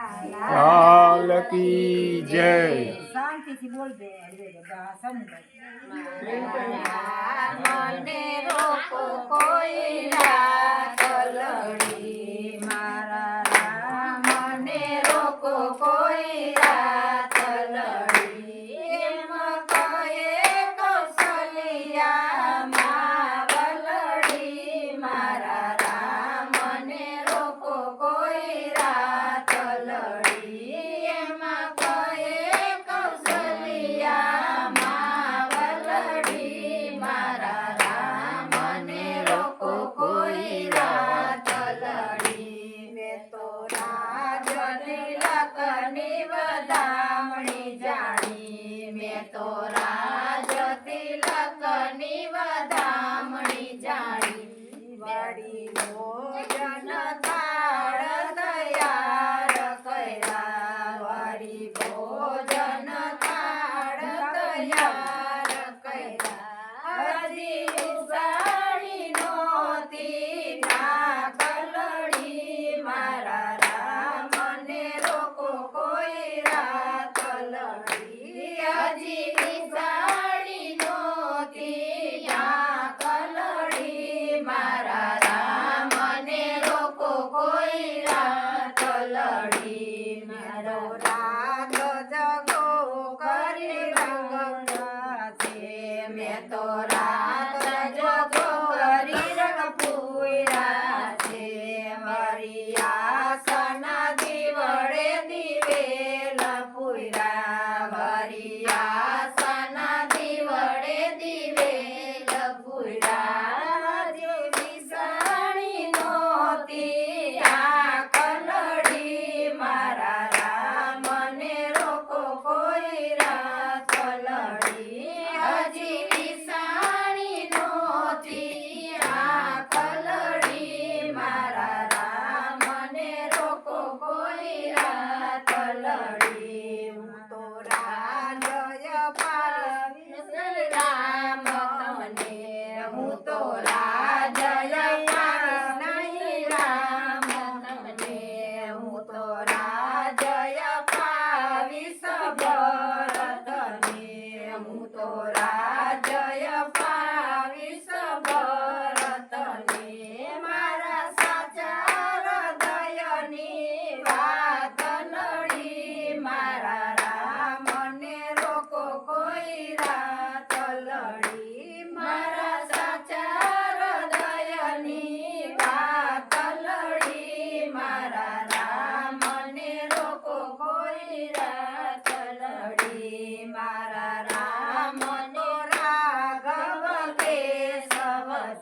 લાલ કી જય શાંતિથી બોલ દે મને રોકો કોઈ રાત Rector. Neto Ra.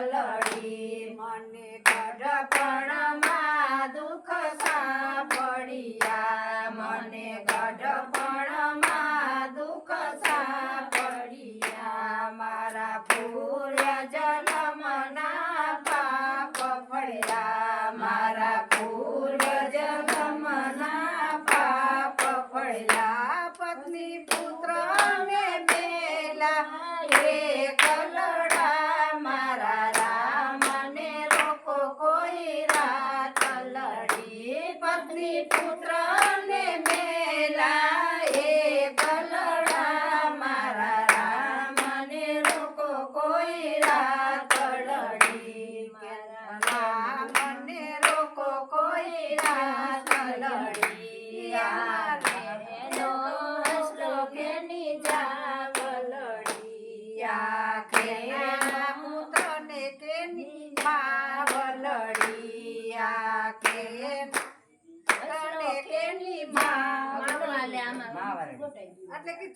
પલડી મને ગઢપણમાં દુઃખ સાંભળ્યા. મને ગઢપણમાં દુઃખ સાંભળ્યા. મારા પૂર્યા જન્મના પાપ ફળ્યા. મારા પૂર્વ જન્મના પાપ ફળ્યા. પત્ની પુત્ર લડી પત્ની એટલે કે